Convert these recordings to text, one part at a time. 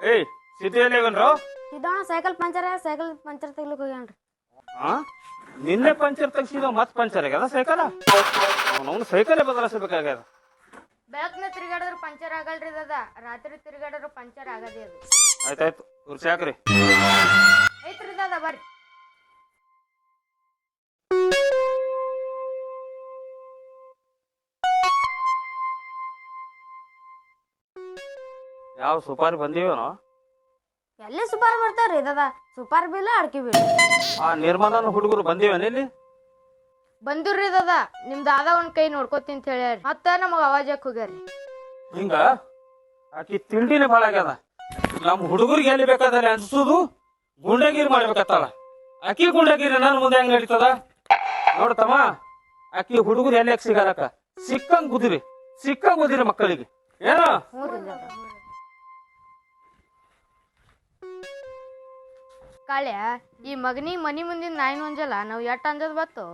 ಏಯ್ ಸಿಟಿಯಲ್ಲಿ ಇದೋಣ ಸೈಕಲ್ ಪಂಚರ್ ಸೈಕಲ್ ಪಂಚರ್ ತೆಗ್ಲಿಕ್ಕೆ ಹೋಗ್ಯಾನ್ರಿ. ಹಾ ನಿನ್ನೆ ಪಂಚರ್ ತೆಗ್ಸಿದ ಮತ್ ಪಂಚರ್ ಆಗ್ಯದ ಸೈಕಲ್? ಅವನು ಸೈಕಲೇ ಬದಲಾಯಿಸಬೇಕಾಗ್ಯದ. ಬೆಳಗ್ನ ತಿರುಗಾಡಿದ್ರು ಪಂಚರ್ ಆಗಲ್ರಿ ಅದ. ರಾತ್ರಿ ತಿರುಗಾಡಿದ್ರು ಪಂಚರ್ ಆಗದೇ ಅದು. ಆಯ್ತಾಯ್ತು ಕುರ್ಚಿ ಹಾಕ್ರಿ ಐತ್ರಿ ದಾದ ಬರ್ರಿ. ಯಾವ ಸುಪಾರಿ ಬಂದೀವೇನೋ ಎಲ್ಲಿ ಸುಪಾರಿ ಬರ್ತಾವ್ರಿ ದಾದಾ ಸುಪಾರಿ ಬಿಲ್ ಅಡ್ಕಿ ಬಿಲ್ಲ ಆ ನಿರ್ಮಲನ ಹುಡುಗರು ಬಂದಿವೇನ ಇಲ್ಲಿ? ಬಂದಿರ್ರಿ ದಾದಾ ನಿಮ್ ದಾದಾ ಒಂದ್ ಕೈ ನೋಡ್ಕೋತೀನಿ ಅಂತ ಹೇಳ್ಯಾರಿ. ಮತ್ತ ನಮಗ ಅವಾಜ್ ಹೋಗ್ಯಾರಿ. ಹಿಂಗ? ಆಕಿ ತಿಂಡಿನೇ ಭಾಳ ಆಗ್ಯದ. ನಮ್ಮ ಹುಡುಗರಿಗೆ ಎಲ್ಲಿ ಬೇಕಾದ್ರೆ ಅನ್ಸುದು? ಗುಂಡಗಿರಿ ಮಾಡ್ಬೇಕತ್ತಲ್ಲ. ಅಕ್ಕಿ ಗುಂಡಗಿರಿ ನನ್ನ ಮುಂದೆ ಹೆಂಗ್ ನಡೀತದ? ನೋಡ್ತಮ್ಮ ಅಕ್ಕಿ ಹುಡುಗರು ಎಲ್ಲಿ ಸಿಗಾರಕ್ಕ ಸಿಕ್ಕಂಗ್ ಕುದಿರಿ ಸಿಕ್ಕಂಗ್ ಕುದಿರಿ ಮಕ್ಕಳಿಗೆ. ಏನೋ? ಕಾಳ್ಯ ಈ ಮಗನಿಗೆ ಮನಿ ಮುಂದಿನ ನಾಯಿನ ಅಂಜಲ್ಲ ನಾವು ಎಟ್ಟ ಅಂಜದ್ ಬತ್ತು?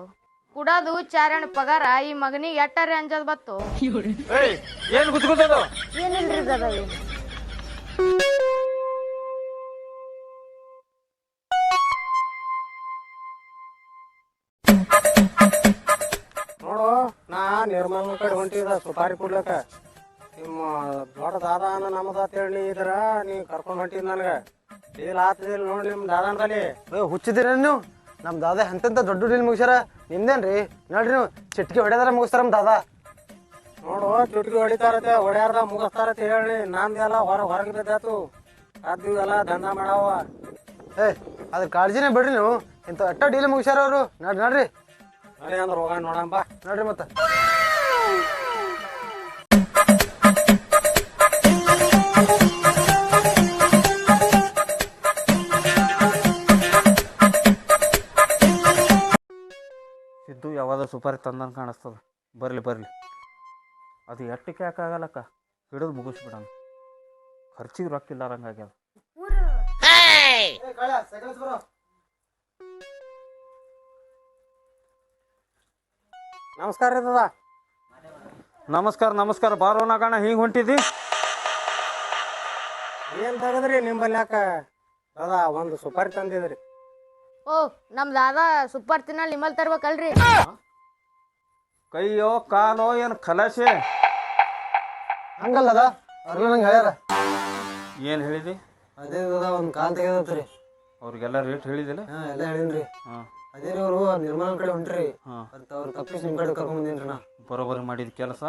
ಕುಡೋದು ಚಾರಣ ಪಗಾರ ಈ ಮಗನಿಗೆ ಎಟ್ಟಾರೆ ಅಂಜದ್ ಬತ್ತು? ಏಯ್ ಏನ್ ಗುದ್ಗುದದು? ಏನಿಲ್ರಿ ದಾದ ಏನು ನೋಡು ನಾ ನಿರ್ಮಲ ಕಡೆ ಹೊಂಟಿದ ಸುಪಾರಿ ಕೊಡ್ಲಕ್ಕ. ನಿಮ್ಮ ದೊಡ್ಡ ದಾದಾನ ನಮ್ಮದ ಹೇಳಿ ಇದ್ರ ನೀ ಕರ್ಕೊಂಡ್ ಹೊಂಟಿದ್ ನನಗ. ಡೀಲ್ ಆತದಿಲ್ಲ ನಿಮ್ ದಾದಾನ ಹುಚ್ಚಿದಿರ ನೀವು ನಮ್ಮ ದಾದ ಎಂತೆಂತ ದೊಡ್ಡ ಡೀಲ್ ಮುಗಿಸ್ಯಾರ. ನಿಮ್ದೇನ್ರಿ? ನೋಡ್ರಿ ನೀವು. ಚಿಟ್ಕಿ ಹೊಡೆದಾರ ಮುಗಿಸ್ತಾರ ನಮ್ಮ ದಾದ. ನೋಡು ಚುಟ್ಕಿ ಹೊಡಿತಾರತೆ ಹೊಡ್ಯಾರ್ದ ಮುಗಿಸ್ತಾರತೆ ಹೇಳಿ. ನಂದೆಲ್ಲ ಹೊರ ಹೊರಗೆ ಬಿದ್ದಾತು. ಅದು ಎಲ್ಲ ದಂಧ ಮಾಡವ. ಏ ಅದ್ರ ಕಾಳಜಿನೇ ಬಿಡ್ರಿ ನೀವು. ಇಂಥ ಅಟ್ಟ ಡೀಲ್ ಮುಗಿಸ್ಯಾರ ಅವರು. ನೋಡ್ರಿ ನೋಡ್ರಿ. ನಡಿ ಅಂದ್ರೆ ಹೋಗ ನೋಡಂಬ ನೋಡ್ರಿ ಮತ್ತೆ. ಸುಪಾರಿ ತಂದಂಗೆ ಕಾಣಿಸ್ತದೆ. ಬರಲಿ ಬರಲಿ. ಅದು ಎಟ್ಟಕ್ಕೆ ಯಾಕಾಗಲ್ಲಕ್ಕ ಹಿಡಿದು ಮುಗಿಸ್ಬಿಡಣ. ಖರ್ಚಿಗೆ ರೊಕ್ಕ ಇಲ್ಲಾರಂಗಾಗ್ಯದ ನಮಸ್ಕಾರ ರೀ ದಾದಾ. ನಮಸ್ಕಾರ ನಮಸ್ಕಾರ. ಬಾರೋ ನಾಗಣ್ಣ ಹಿಂಗೆ ಹೊಂಟಿದ್ದಿ ಏನ್ ತಗದ್ರಿ ನಿಂಬಲ್ಲಿ ಯಾಕ? ದಾದಾ ಒಂದು ಸುಪಾರಿ ತಂದಿದ್ರಿ. ಓ ನಮ್ ದಾದಾ ಸೂಪರ್ ತಿನ್ನಲ್ ನಿಮ್ಮಲ್ಲಿ ತರ್ಬೇಕಲ್ರಿ? ಕೈಯೋ ಕಾಲೋ ಏನು ಕಲಶೆ ಹಂಗಲ್ಲದ? ನಂಗೆ ಹೇಳ್ಯಾರ. ಏನು ಹೇಳಿದಿ? ಅದೇ ದಾದ ಒಂದು ಕಾಲ್ ತೆಗೆದತ್ರಿ. ಅವ್ರಿಗೆಲ್ಲ ರೇಟ್ ಹೇಳಿದಿಲ್ಲ? ಹಾಂ ಎಲ್ಲ ಹೇಳಿನ್ರಿ. ಹಾಂ. ಅದೇ ರೀ ಅವರು ನಿರ್ಮಾಣ ಕಡೆ ಹೊಂಟ್ರಿ. ಹಾಂ. ಅಂತ ಅವ್ರ ತಪ್ಪಿಸಿ ನಿಮ್ ಕಡೆ ಕರ್ಕೊಂಡ್ ಬಂದೇನ್ರಿ ನಾ. ಬರೋಬ್ಬರಿ ಮಾಡಿದ ಕೆಲಸ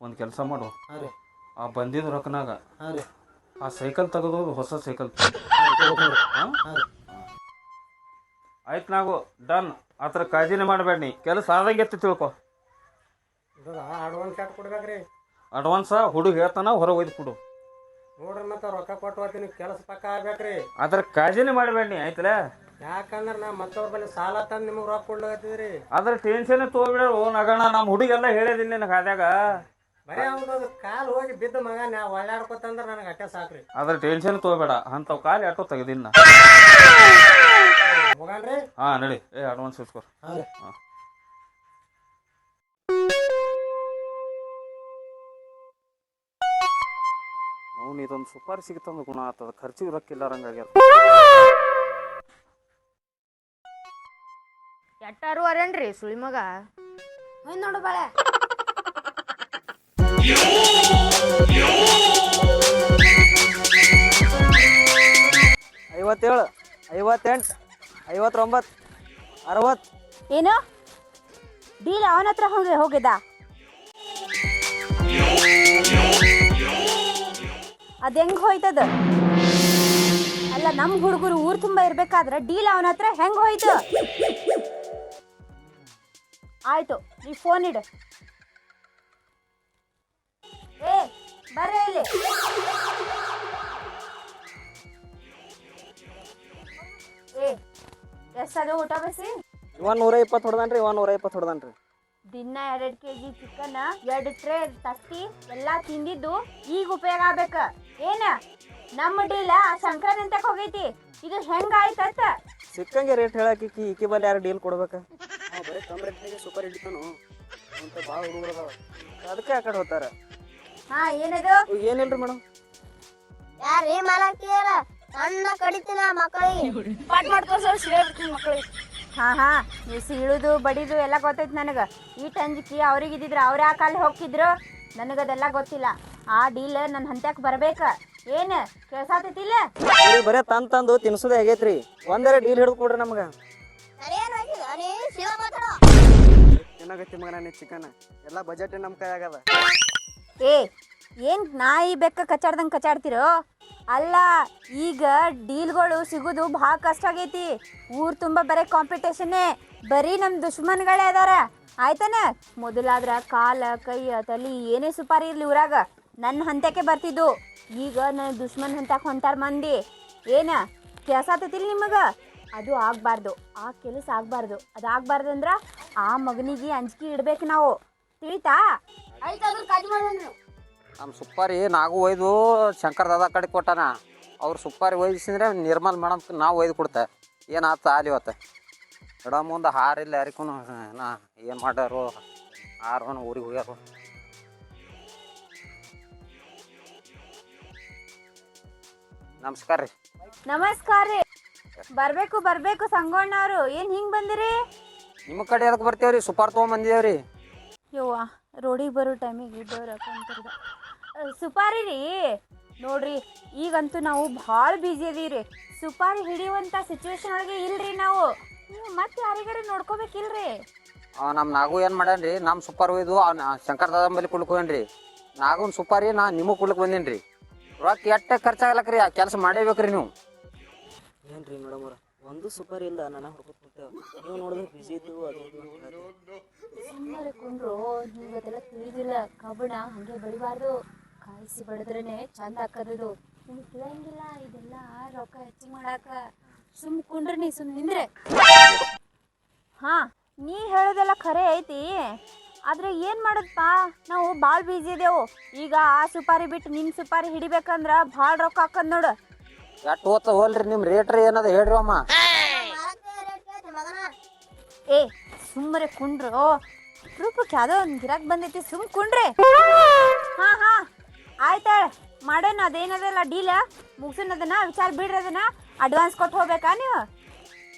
ಒಂದು ಕೆಲಸ ಮಾಡು. ಹಾ ರೀ. ಆ ಬಂದಿದ್ದ ರೊಕ್ಕನಾಗ ಹಾ ರೀ. ಆ ಸೈಕಲ್ ತೆಗೆದು ಹೊಸ ಸೈಕಲ್ ಆಯ್ತು ನಾವು ಡನ್. ಆ ಥರ ಕಾಳಜಿನೇ ಮಾಡಬೇಡ ನೀ ಕೆಲಸ ಆದಂಗೆ ಎತ್ತು ತಿಳ್ಕೊ. ಅಡ್ವಾನ್ಸ್ ಕಟ್ ಕೊಡ್ಬೇಕ್ರಿ? ಅಡ್ವಾನ್ಸ ಹುಡುಗ ಹೇಳ್ತಾನ ಹೊರಗೆ ಒಯ್ದು ಕೊಡು. ನೋಡ್ರಿ ಮತ್ತೆ ರೊಕ್ಕ ಕೊಟ್ಟು ಹೋಗ್ತೀನಿ ಕೆಲಸ ಪಕ್ಕ ಆಗ್ಬೇಕ್ರಿ. ಅದ್ರ ಕಾಳಜಿನೇ ಮಾಡಬೇಡಿ ಆಯ್ತಲ್ಲ ಯಾಕಂದ್ರ ನಾ ಮತ್ತವ್ರ ಬಳಿ ಸಾಲ ತಂದು ನಿಮಗೆ ರೊಕ್ಕ ಕೊಡ್ಲತ್ತಿದ್ರಿ ಅದ್ರ ಟೆನ್ಷನ್ ತಗೋಬಿಡ ಓ ನಗಣ ನಮ್ಮ ಹುಡುಗೆಲ್ಲ ಹೇಳಿದಿಲ್ಲ ನಿನಗೆ ಆದ್ಯಾಗ. ಬರೀ ಅವ್ನದು ಕಾಲು ಹೋಗಿ ಬಿದ್ದ ಮಗ ನಾ ಒಳ್ಳಾಡ್ಕೊತಂದ್ರೆ ನನಗೆ ಅಟ್ಟೆ ಸಾಕ್ರಿ. ಅದ್ರ ಟೆನ್ಷನ್ ತಗೋಬೇಡ ಅಂಥವು ಕಾಲು ಆಟೋ ತೆಗೆದಿನ ಹೋಗಣ್ರಿ ಹಾಂ ನಡಿ ಏ ಅಡ್ವಾನ್ಸ್ ಇಸ್ಕೊ. ಹಾ. ಅವ್ನು ಇದೊಂದು ಸುಪಾರಿ ಸಿಗ್ತಂದ ಗುಣ ಆಗ್ತದೆ. ಖರ್ಚು ರೊಕ್ಕ ಇಲ್ಲಾರಂಗಾಗ್ಯದ ಎಟ್ಟಾರು ಅರೇನ್ರಿ ಸುಳಿ ಮಗ? ನೋಡು ಬಾಳೆ. ಐವತ್ತೇಳು ಐವತ್ತೆಂಟು ಐವತ್ತೊಂಬತ್ತು ಅರವತ್ತು. ಏನು? ಡೀಲ್ ಅವನ ಹತ್ರ ಹೋಗಿ ಹೋಗಿದ್ದ? ಅದ್ ಹೆಂಗ್ ಹೋಯ್ತದ? ಅಲ್ಲ ನಮ್ ಹುಡುಗರು ಊರ್ ತುಂಬಾ ಇರ್ಬೇಕಾದ್ರೆ ಡೀಲ್ ಅವನ ಹತ್ರ ಹೆಂಗ್ ಹೋಯ್ತು? ಆಯ್ತು ಈ ಫೋನ್ ಇಡು. ಏ ಬರ್ರಿ ಇಲ್ಲಿ. ಏ ಎಷ್ಟದು ಊಟ ಬಸಿ? ಇವ ನೂರ ಇಪ್ಪತ್ತು ಹೊಡೆದನ್ರಿ ಇವ ನೂರ ಇಪ್ಪತ್ತು ಹೊಡೆದನ್ರಿ. ದಿನ ಎರಡು ಕೆ ಜಿ ಚಿಕನ್ ಎರಡು ಟ್ರೇ ತತ್ತಿ ಎಲ್ಲಾ ತಿಂದಿದ್ದು ಈಗ ಉಪಯೋಗ ಆಗ್ಬೇಕ. ಏನ? ನಮ್ಮ ಡೀಲ ಸಂಕ್ರಾಂತಿ ಅಂತ ಹೋಗೈತಿ. ಇದು ಹೆಂಗ ಆಯ್ತತ್ತ ಸಿಕ್ಕಂಗೆ ರೇಟ್ ಹೇಳಕ್ಕೆ ಈಕಿ ಈಕಿ ಬಲ್ಲಿ ಯಾರು ಡೀಲ್ ಕೊಡ್ಬೇಕ? ಬರೀ ಕಮ್ ರೇಟ್ನಾಗೆ ಸೂಪರ್ ಹಿಡಿತಾನು ಅಂತ ಭಾಳ ಹುಡುಗರು ಅದಾವ. ಅದಕ್ಕೆ ಆ ಕಡೆ ಹೋಗ್ತಾರ. ಹಾ ಏನದು? ಏನಿಲ್ರಿ ಮೇಡಮ್ ಯಾರೇ ಮಾಲಾಕ್ತಿದಾರ ಸಣ್ಣ ಕಡಿತೀನ ಮಕ್ಕಳಿಗೆ ಪಾಟ್ ಮಾಡ್ಕೊಂಡು ಮಕ್ಕಳಿಗೆ ಹಾ ಹಾ. ನೀವು ಸೀಳುದು ಬಡಿದು ಎಲ್ಲ ಗೊತ್ತೈತಿ ನನಗ. ಈ ಟಂಜಿಕಿ ಅವ್ರಿಗೆ ಇದ್ದಿದ್ರ ಅವ್ರ ಆ ಕಾಲ ಹೋಗಿದ್ರು ನನಗದೆಲ್ಲ ಗೊತ್ತಿಲ್ಲ. ಆ ಡೀಲ್ ನನ್ನ ಹಂತ್ಯಾಕ್ ಬರ್ಬೇಕ. ಏನ್ ಕೇಳ್ಸಾತೈತಿಲ್ಲ ಇವ್ರಿಗೆ ಬರೇ ತಂದ್ ತಂದು ತಿನ್ಸೋದೇ ಆಗೈತ್ರಿ. ಒಂದರ ಡೀಲ್ ಹಿಡಿದು ಕೊಡ್ರಿ ನಮ್ಗೆ. ತಿನ್ನಾಗತ್ತಿ ಮಗ ನಾನು ಚಿಕನ್? ಎಲ್ಲ ಬಜೆಟ್ ನಮ್ಮ ಕೈಯಾಗದ ಏ ಏನು ನಾಯಿ ಬೆಕ್ಕ ಕಚಾಡ್ದಂಗೆ ಕಚಾಡ್ತಿರೋ ಅಲ್ಲ ಈಗ ಡೀಲ್ಗಳು ಸಿಗೋದು ಭಾಳ ಕಷ್ಟ ಆಗೈತಿ. ಊರ್ ತುಂಬ ಬರೀ ಕಾಂಪಿಟೇಷನ್ನೇ ಬರೀ ನಮ್ಮ ದುಶ್ಮನ್ಗಳೇ ಅದಾರ. ಆಯ್ತಾನ? ಮೊದಲಾದ್ರ ಕಾಲ ಕೈ ತಲಿ ಏನೇ ಸುಪಾರಿ ಇರ್ಲಿ ಊರಾಗ. ನನ್ನ ಹಂತಕ್ಕೆ ಬರ್ತಿದ್ದು. ಈಗ ನನ್ನ ದುಶ್ಮನ್ ಹಂತಕ್ಕೆ ಹೊಂಟಾರ ಮಂದಿ. ಏನ? ಕೆಲ್ಸಾತತಿಲ್ ನಿಮಗೆ? ಅದು ಆಗಬಾರ್ದು. ಆ ಕೆಲಸ ಆಗಬಾರ್ದು. ಅದು ಆಗ್ಬಾರ್ದು ಅಂದ್ರ ಆ ಮಗನಿಗೆ ಅಂಜಿಕೆ ಇಡ್ಬೇಕು ನಾವು. ತಿಳಿತಾ? ಆಯ್ತು ಅದ್ರ ಕಾಜು ಮಾಡೋಣ ನಮ್ಮ ಸುಪ್ಪಾರಿ ನಾಗೂ ಒಯ್ದು ಶಂಕರ್ ದಾದಾ ಕಡೆ ಕೊಟ್ಟಾನ. ಅವ್ರು ಸುಪಾರಿ ಒಯ್ಸಿದ್ರೆ ನಿರ್ಮಲ್ ಮೇಡಮ್ ನಾವು ಒಯ್ದು ಕೊಡ್ತೆ. ಏನಾತ ಆಲಿ ಇವತ್ತು? ಎಡ ಮುಂದೆ ಹಾರಿಲ್ಲ ಯಾರಿಗೂ ನಾ ಏನು ಮಾಡ್ಯಾರು ಆರು ಊರಿಗೆ ಹೋಗ್ಯಾರು. ನಮಸ್ಕಾರ ರೀ ನಮಸ್ಕಾರ ರೀ. ಬರ್ಬೇಕು ಬರ್ಬೇಕು ಸಂಗೋಣ್ಣವ್ರು. ಏನ್ ಹಿಂಗ್ ಬಂದಿರಿ? ನಿಮ್ಮ ಕಡೆ ಅದಕ್ಕೆ ಬರ್ತೇವ್ರಿ? ಸುಪಾರ್ ತೊಗೊಂಬಂದಿದೇವ್ರಿ. ಯವ್ವ ರೋಡಿಗೆ ಬರೋ ಟೈಮಿಗೆ ಇದ್ದವ್ರ ಸುಪಾರಿ ರೀ ನೋಡ್ರಿ ಈಗಂತೂ ನಾವು ಭಾಳ ಬ್ಯುಸಿ ಅದೀವ್ರಿ. ಸುಪಾರಿ ಹಿಡಿಯುವಂಥ ಸಿಚುವೇಶನ್ ಒಳಗೆ ಇಲ್ರಿ ನಾವು. ನೀವು ಮತ್ತೆ ಯಾರಿಗಾರ ನೋಡ್ಕೋಬೇಕಿಲ್ರಿ? ನಮ್ಮ ನಾಗು ಏನು ಮಾಡ್ಯಾನ್ರಿ ನಮ್ಮ ಸುಪಾರಿ ಒಯ್ದು ಅವ್ನ ಶಂಕರ್ ದಾದಾ ಬಲ್ಲಿ ಕುಳ್ಕೊಂಡ್ರಿ ನಾಗುನ್ ಸುಪಾರಿ ನಾ ನಿಮಗೆ ಕುಡ್ಲಿಕ್ಕೆ ಬಂದೀನಿ ರೀ ರೊಕ್ಕ ಎಟ್ಟ ಖರ್ಚಾಗಲಕ್ರಿ ಆ ಕೆಲಸ ಮಾಡೇಬೇಕ್ರಿ ನೀವು. ಏನ್ರಿ ಮೇಡಮ್ ಅವ್ರ? ಒಂದು ಸುಪಾರಿ ಇಲ್ಲ ನನ್ನ ಹೊಡ್ಕೊತ ನೀವು ನೋಡಿದ್ರೆ ಬಿಸಿ ಇದ್ದು ಅದು ಇದು ಅಂತ. ಸುಮ್ಮನೆ ಕೊಂಡ್ರು ನಿಮ್ಗೆ ಅದೆಲ್ಲ ತಿಳಿದಿಲ್ಲ. ಕಬ್ಬಣ ಹಂಗೆ ಬೆಳಿಬಾರ್ದು. ಕಾಯಿಸಿ ಬಡದ್ರೇನೆ ಚಂದ ಹಾಕದದು ನಿಮ್ಗೆ ಕೇಳಂಗಿಲ್ಲ ಇದೆಲ್ಲ ರೊಕ್ಕ ಹೆಚ್ಚು ಮಾಡಾಕ. ಸುಮ್ ಕುಂಡ್ರಿ ನೀ ಸುಮ್ ನಿಂದ್ರೆ. ಹಾ ನೀ ಹೇಳೋದೆಲ್ಲ ಖರೆ ಐತಿ. ಆದ್ರೆ ಏನ್ ಮಾಡೋದಪ್ಪ ನಾವು ಭಾಳ ಬಿಜಿ ಇದೇವು. ಈಗ ಆ ಸುಪಾರಿ ಬಿಟ್ಟು ನಿನ್ ಸುಪಾರಿ ಹಿಡಿಬೇಕಂದ್ರ ಭಾಳ ರೊಕ್ಕ ಹಾಕದ್ ನೋಡು. ಎಟ್ ಹೋಲ್ರಿ ನಿಮ್ಮ ರೇಟ್ ರೀ ಏನದ ಹೇಳ್ರಿ ಅಮ್ಮ. ಏ ಸುಮ್ಮನೆ ಕುಂಡ್ರು. ರೂಪಕ್ಕೆ ಯಾವುದೋ ಒಂದು ಗಿರಾಕ್ ಬಂದೈತಿ ಸುಮ್ ಕುಂಡ್ರಿ. ಹಾ ಹಾ. ಆಯ್ತಾಳ ಮಾಡೋಣ ಅದೇನದಲ್ಲ ಡೀಲ ಮುಗಿಸೋಣ ಅದನ್ನ ವಿಚಾರ ಬಿಡ್ರಿ ಅದನ್ನ ಅಡ್ವಾನ್ಸ್ ಕೊಟ್ಟು ಹೋಗ್ಬೇಕಾ ನೀವು?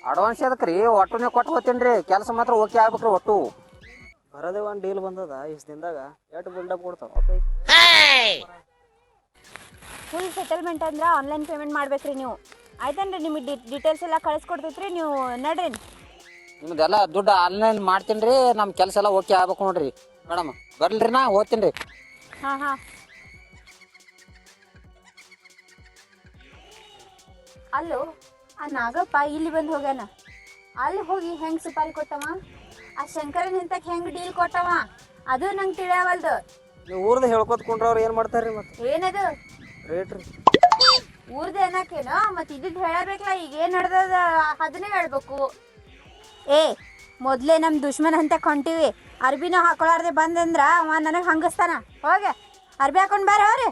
ಅಡ್ವಾನ್ಸ್ ಅದಕ್ಕೆ ರೀ ಒಟ್ಟುನೇ ಕೊಟ್ಟು ಹೋಗ್ತೀನಿ ರೀ ಕೆಲಸ ಮಾತ್ರ ಓಕೆ ಆಗ್ಬೇಕ್ರಿ ಒಟ್ಟು. ಬರೋದೇ ಒಂದು ಡೀಲ್ ಬಂದದ ಇಷ್ಟು ದಿನದಾಗ. ಎಷ್ಟು ಬಿಲ್ಡಪ್ ಕೊಡ್ತಾವ? ಫುಲ್ ಸೆಟಲ್ಮೆಂಟ್ ಅಂದ್ರೆ ಆನ್ಲೈನ್ ಪೇಮೆಂಟ್ ಮಾಡ್ಬೇಕ್ರಿ ನೀವು. ಆಯ್ತೇನ್ರಿ ನಿಮಗೆ ಡೀಟೇಲ್ಸ್ ಎಲ್ಲ ಕಳಿಸ್ಕೊಡ್ತೈತ್ರಿ ನೀವು. ನಡ್ರಿ. ನಿಮ್ದೆಲ್ಲ ದುಡ್ಡು ಆನ್ಲೈನ್ ಮಾಡ್ತೀನಿ ರೀ ನಮ್ಮ ಕೆಲಸ ಎಲ್ಲ ಓಕೆ ಆಗ್ಬೇಕು ನೋಡ್ರಿ. ಮೇಡಮ್ ಬರ್ಲ್ರಿ ನಾ ಹೋಗ್ತೀನಿ ರೀ ಹಾಂ ಹಾ. ಅಲ್ಲೋ ಆ ನಾಗಪ್ಪ ಇಲ್ಲಿ ಬಂದು ಹೋಗ್ಯಾನ? ಅಲ್ಲಿ ಹೋಗಿ ಹೆಂಗ್ ಸುಪಾರಿ ಕೊಟ್ಟವ? ಆ ಶಂಕರನ್ ಹಿಂತಕ್ ಹೆಂಗ್ ಡೀಲ್ ಕೊಟ್ಟವ? ಅದು ನಂಗೆ ತಿಳಿಯವಲ್ದು. ಊರ್ದ ಹೇಳ್ಕೊತ ಕುಂಡ್ರವ್ರು ಏನು ಮಾಡ್ತಾರ್ರಿ ಮತ್ತೆ? ಏನದು? ರೇಟ್ ರೀ ಊರ್ದ ಏನಕ್ಕೇನೋ ಮತ್ತೆ ಇದ್ದಿದ್ದು ಹೇಳಬೇಕಲ್ಲ ಈಗ ಏನ್ ನಡ್ದದ? ಅದನ್ನೇ ಹೇಳ್ಬೇಕು. ಏ ಮೊದ್ಲೇ ನಮ್ ದುಶ್ಮನ್ ಅಂತ ಕೊಂಟಿವಿ ಅರ್ಬಿನೂ ಹಾಕೊಳಾರ್ದೆ ಬಂದಂದ್ರ ಅವ ನನಗೆ ಹಂಗಸ್ತಾನ. ಹೋಗೆ ಅರ್ಬಿ ಹಾಕೊಂಡ್ ಬಾರ ಅವ್ರಿ.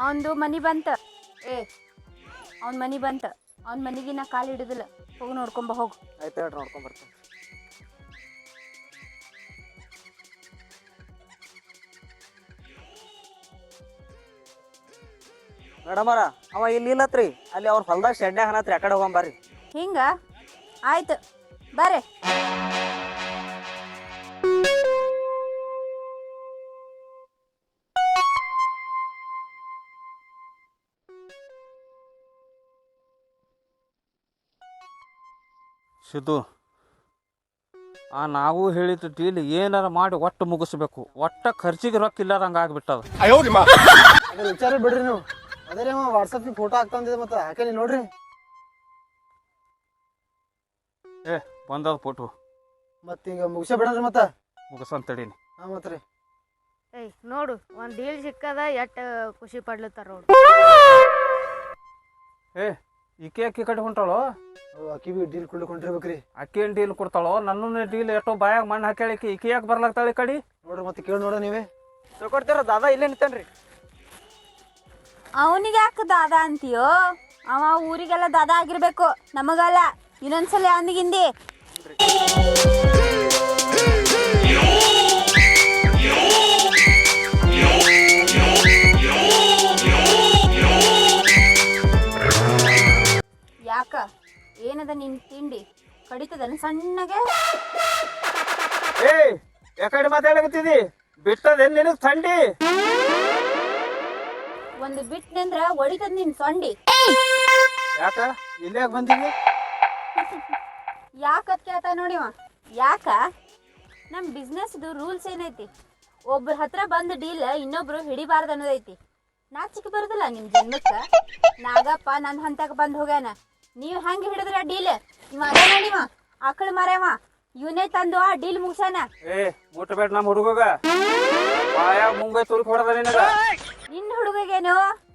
ಅವಂದು ಮನಿ ಬಂತ. ಏ ಅವ್ನ ಮನಿ ಬಂತ. ಅವ್ನ ಮನಿಗೆ ನಾ ಕಾಲು ಹಿಡಿದಿಲ್ಲ. ಹೋಗಿ ನೋಡ್ಕೊಂಬ ಹೋಗು. ಆಯ್ತು ಹೇಳ್ರಿ ನೋಡ್ಕೊಂಡ್ ಬರ್ತೀನಿ. ಮೇಡಮರ ಅವ ಇಲ್ಲಿ ಇಲ್ಲತ್ರಿ. ಅಲ್ಲಿ ಅವ್ರ ಹೊಲ್ದಾಗ ಶೆಡ್ನ್ಯಾಗ ಹನತ್ರಿ ಆ ಕಡೆ ಹೋಗಂಬರ್ರಿ ಹಿಂಗ? ಆಯ್ತು. ಬರ್ರಿ ಸಿದ್ದು ಆ ನಾವು ಹೇಳಿದ ಡೀಲ್ ಏನಾರ ಮಾಡಿ ಒಟ್ಟು ಮುಗಿಸ್ಬೇಕು. ಒಟ್ಟ ಖರ್ಚಿಗೆ ರೊಕ್ಕ ಇಲ್ಲಾರಂಗ ಆಗ್ಬಿಟ್ಟದ. ಅದ್ರ ವಿಚಾರ ಬಿಡ್ರಿ ನೀವು. ಅದೇ ರೀ ವಾಟ್ಸಪ್ಗೆ ಫೋಟೋ ಹಾಕ್ತಂದಿದೆ ಮತ್ತೆ ಹಾಕೆ ನೀವು ನೋಡ್ರಿ? ಏ ಬಂದದ ಫೋಟೋ ಮತ್ತೀಗ ಮುಗಿಸೇ ಬಿಡ್ರಿ ಮತ್ತೆ. ಮುಗಿಸಂತ ಹಾ ಹಾಂ ಮತ್ತೆ ರೀ ಏಯ್ ನೋಡು ಒಂದು ಡೀಲ್ ಸಿಕ್ಕದ ಎಟ್ ಖುಷಿ ಪಡ್ಲತ್ತಾರ ನೋಡು. ಏ ಈಕೆ ಅಕ್ಕಿ ಕಡೆ ಹೊಂಟಾಳೋ ಅಕ್ಕಿ ಬಿ ಡೀಲ್ ಕೊಂಡಿರ್ಬೇಕ್ರಿ ಅಕ್ಕಿ ಏನ್ ಡೀಲ್ ಕೊಡ್ತಾಳೋ? ನನ್ನ ಡೀಲ್ ಎಷ್ಟೋ ಬಾಯಾಗ ಮಣ್ಣು ಹಾಕ್ಯಾಳಿಕಿ ಈಕಿ. ಯಾಕೆ ಬರ್ಲಾಗ್ತಾಳೆ ಈ ಕಡೆ? ನೋಡ್ರಿ ಮತ್ತೆ ಕೇಳಿ ನೋಡ ನೀವೇ. ತಿಳ್ಕೊಡ್ತೀರ? ದಾದಾ ಇಲ್ಲೇ ನಿಂತೇನ್ರಿ. ಅವನಿಗೆ ಯಾಕೆ ದಾದ ಅಂತೀಯೋ? ಅವ ಊರಿಗೆಲ್ಲ ದಾದ ಆಗಿರ್ಬೇಕು. ನಮಗಲ್ಲ. ಇನ್ನೊಂದ್ಸಲ ಅಂದಿಗಿಂದಿ. ಏನದ ನಿನ್ ತಿಂಡಿ ಕಡಿತದಲ್ಲ ಸಣ್ಣಗೆ. ಏ ಯಾಕಡೆ ಮಾತಾಡಕತ್ತಿದಿ? ಬಿಟ್ಟದೇನ್ ನಿನಗ್ ಥಂಡಿ? ಒಂದು ಬಿಟ್ನಂದ್ರ ಒಡಿತದ ನಿನ್ ಸೊಂಡಿ. ಯಾಕ? ಇಲ್ಲೇ ಯಾಕೆ ಬಂದಿದಿ ಯಾಕತ್ ಕೇಳ್ತಾ ನೋಡಿವ ಯಾಕ? ನಮ್ ಬಿಸ್ನೆಸ್ದು ರೂಲ್ಸ್ ಏನೈತಿ? ಒಬ್ರ ಹತ್ರ ಬಂದ್ ಡೀಲ್ ಇನ್ನೊಬ್ರು ಹಿಡಿಬಾರ್ದು ಅನ್ನೋದೈತಿ. ನಾಚಿಕೆ ಬರುದಿಲ್ಲ ನಿಮ್ ಜನ್ಮಕ್ಕ? ನಾಗಪ್ಪ ನನ್ ಹಂತಕ್ ಬಂದ್ ಹೋಗ್ಯಾನ. ನೀವ್ ಹಂಗ ಹಿಡಿದ್ರ ಡೀಲ್? ಇವ ಅದ ನೋಡಿವ ಆಕಳ ಮಾರ್ಯಾವ? ಇವನೇ ತಂದು ಆ ಡೀಲ್ ಮುಗ್ಸಾನ ಏ ಮುಟ್ಟಬೇಡ ನಮ್ಮ ಹುಡುಗಗ. ಬಾಯಾಗ ಮುಂಗೈ ತುರುಕ್ ಹೊಡೆದ ನಿನಗ. ನಿನ್ ಹುಡುಗಗೇನು?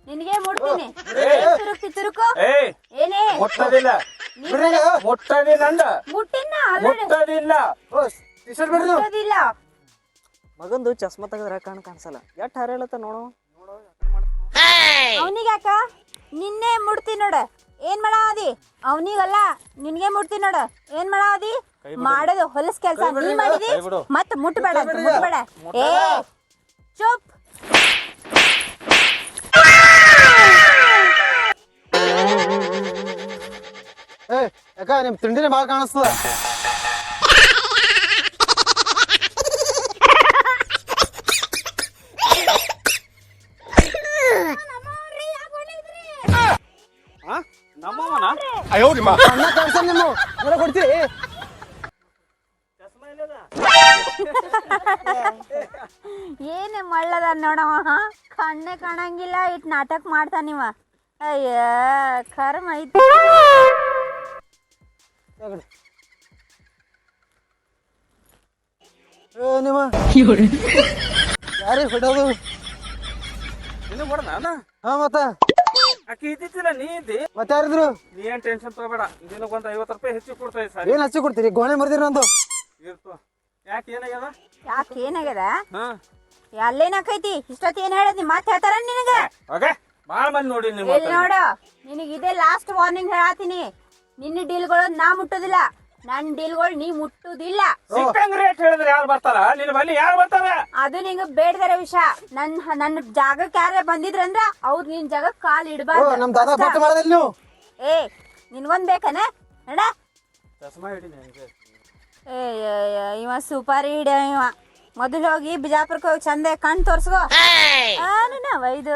ನಿನಗೆ ಮುಡ್ತೀನಿ ತುರುಕ್ತಿ ತುರುಕು ಏ ಏನೇ? ಮುಟ್ಟದಿಲ್ಲ. ಮುಟ್ಟದಿಲ್ಲ ಅಂದ. ಮುಟ್ಟಿನ ಮುಟ್ಟದಿಲ್ಲ. ಟೀಶರ್ಟ್ ಬಿಡ್ರಿ ನೀವು ಮುಟ್ಟೋದಿಲ್ಲ. ಮಗಂದು ಚಸ್ಮಾ ತೆಗೆದ್ರ ಕಣ್ ಕಾಣಿಸಲ್ಲ? ಎಷ್ಟ್ ಹೇಳತ್ತ ನೋಡು. ಅವನಿಗ್ಯಾಕ? ನಿನ್ನೆ ಮುಡ್ತಿ ನೋಡ. ಏನ್ ಮಾಡಾದಿ ಅವನಿಗಲ್ಲ ನಿನ್ಗೆ ಮುಟ್ತೀನಿ ನೋಡ. ಏನ್ ಮಾಡಾದಿ ಮಾಡೋದು ಹೊಲಸ್ ಕೆಲ್ಸ. ನೀ ಮಾಡಿದಿ? ಮತ್ ಮುಟ್ಬೇಡ ಮುಟ್ಬೇಡ. ಏ ಚುಪ್. ಏ ಯಾಕ ನಿಮ್ ತಿಂಡಿನೇ ಭಾಳ ಕಾಣಿಸ್ತದ? ನಮ್ಮವನ ಅಣ್ಣ ಕಾಣಿಸ್ತಾನ ನಿಮ್ಮ ಎಲ್ಲ ಕೊಡ್ತೀರಿ. ಏನೆ ಮಳ್ಳದ ನೋಡವ ಕಣ್ಣೆ ಕಾಣಂಗಿಲ್ಲ ಇಟ್ ನಾಟಕ ಮಾಡ್ತಾನಿವ ಅಯ್ಯ ಕರ್ಮ ಐತಿ. ನಿಮ್ಮ ಯಾರಿಗೆ ಹೊಡೋದು ಇನ್ನು ಹಾ ಮತ್ತ. ನೀ ಇದ್ದಿ. ಮತ್ತೆ ಯಾರಿದ್ರು? ನೀ ಏನ್ ಟೆನ್ಷನ್ ತಗೋಬೇಡ. ನಿನಗೊಂದ್ ಐವತ್ತು ರೂಪಾಯಿ ಹೆಚ್ಚು ಕೊಡ್ತೇವೆ ಸರಿ. ಏನ್ ಹಚ್ಚಿ ಕೊಡ್ತೀರಿ? ಗೋಣೆ ಮರ್ದಿರಿ ನಂದು. ಇರ್ತು. ಯಾಕೆ ಏನಾಗ್ಯದ? ಯಾಕೆ ಏನಾಗ್ಯದ? ಹಾ. ಅಲ್ಲೇನಾಕೈತಿ? ಇಷ್ಟೊತ್ತು ಏನ್ ಹೇಳದ್ ನಿಮ್ ಮಾತ್ ಹೇಳ್ತಾರ ನಿನಗ? ಓಕೆ ಬಾಳ ಮಂದಿ ನೋಡಿ ನೋಡು? ನಿನಗೆ ಇದೇ ಲಾಸ್ಟ್ ವಾರ್ನಿಂಗ್ ಹೇಳಾತೀನಿ. ನಿನ್ನ ಡೀಲ್ಗಳು ನಾ ಮುಟ್ಟೋದಿಲ್ಲ. ನನ್ನ ಡೀಲ್ಗಳು ನೀ ಮುಟ್ಟುದಿಲ್ಲ. ಸಿಕ್ಕಂಗ್ ರೇಟ್ ಹೇಳಿದ್ರೆ ಯಾರು ಬರ್ತಾರ? ನಿನ್ನ ಬಲ್ಲಿ ಯಾರು ಬರ್ತಾರ? ಅದು ನಿಂಗ ಬೇಡದರ ವಿಷಯ ನನ್ನ ನನ್ನ ಜಾಗಕ್ಕೆ ಯಾರ ಬಂದಿದ್ರಂದ್ರ ಅವ್ರ ನಿನ್ ಜಾಗಕ್ಕೆ ಕಾಲ್ ಇಡಬಾರ್ದು. ನಮ್ ದಾದಾ ಬಟ್ಟೆ ಮಾಡದಿಲ್ಲ ನೀವು? ಏ ನಿನ್ಗೊಂದ್ ಬೇಕನ? ನಡ ಚಸ್ಮಾ ಹಿಡಿನಿ ಹಂಗೆ ಏ ಏ, ಏ, ಇವ ಸೂಪರ್ ಹಿಡ ಇವ. ಮೊದಲು ಹೋಗಿ ಬಿಜಾಪುರಕ್ಕೆ ಹೋಗಿ ಚಂದ ಕಣ್ ತೋರ್ಸ್ಕೋ. ಆನ ವೈದು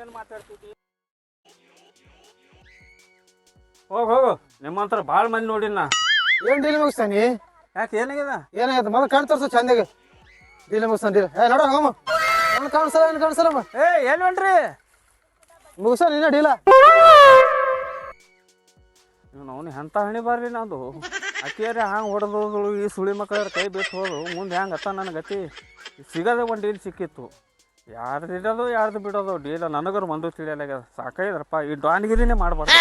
ಏನ್ ಮಾತಾಡ್ತಿದ್ದಿ? ಹೋಗ್ ಹೋಗು. ನಿಮ್ಮಂತರ ಬಾಳ ಮಂದಿ ನೋಡಿನ ಏನ್ ಡೀಲ್ ಮುಗಿಸ್ತಾನಿ? ಯಾಕೆ ಏನಾಗ್ಯದ? ಏನಾಯ್ತು ಮೊದಲು ಕಾಣ್ ತೋರ್ಸು ಚಂದಾಗಿ. ಡೀಲ್ ಮುಗಿಸ್ತಾನ ಡೀಲ್ ಏ ನೋಡ ಹೋಗಮ್ಮ. ನಾನು ಕಾಣಿಸಲ್ಲ ಏನು ಕಾಣಿಸಲ್ಲಮ್ಮ ಏ ಏನ್ ಹೊಂಟ್ರಿ ಮುಗಿಸ ನೀನ ಡೀಲ ಇವ್ನು ಅವ್ನು ಎಂತ ಹಣಿ ಬಾರ್ರಿ ನಂದು ಅಕ್ಕಿಯರಿ ಹಂಗೆ ಹೊಡೆದೋದು ಈ ಸುಳಿ ಮಕ್ಕಳ ಕೈ ಬಿಟ್ಟು ಹೋದು ಮುಂದೆ ಹೆಂಗೆ ಅತ್ತ ನನ್ನ ಗತಿ? ಸಿಗದೆ ಒಂದು ಡೀಲ್ ಸಿಕ್ಕಿತ್ತು. ಯಾರ್ದು ಇಡೋದು ಯಾರ್ದು ಬಿಡೋದು? ಡೀಲ ನನಗರು ಮಂದು ತಿಳಿಯಲಾಗ್ಯದ. ಸಾಕೈದ್ರಪ್ಪ ಈ ಡಾನ್ಗಿರಿನೇ ಮಾಡ್ಬಾರ್ದು.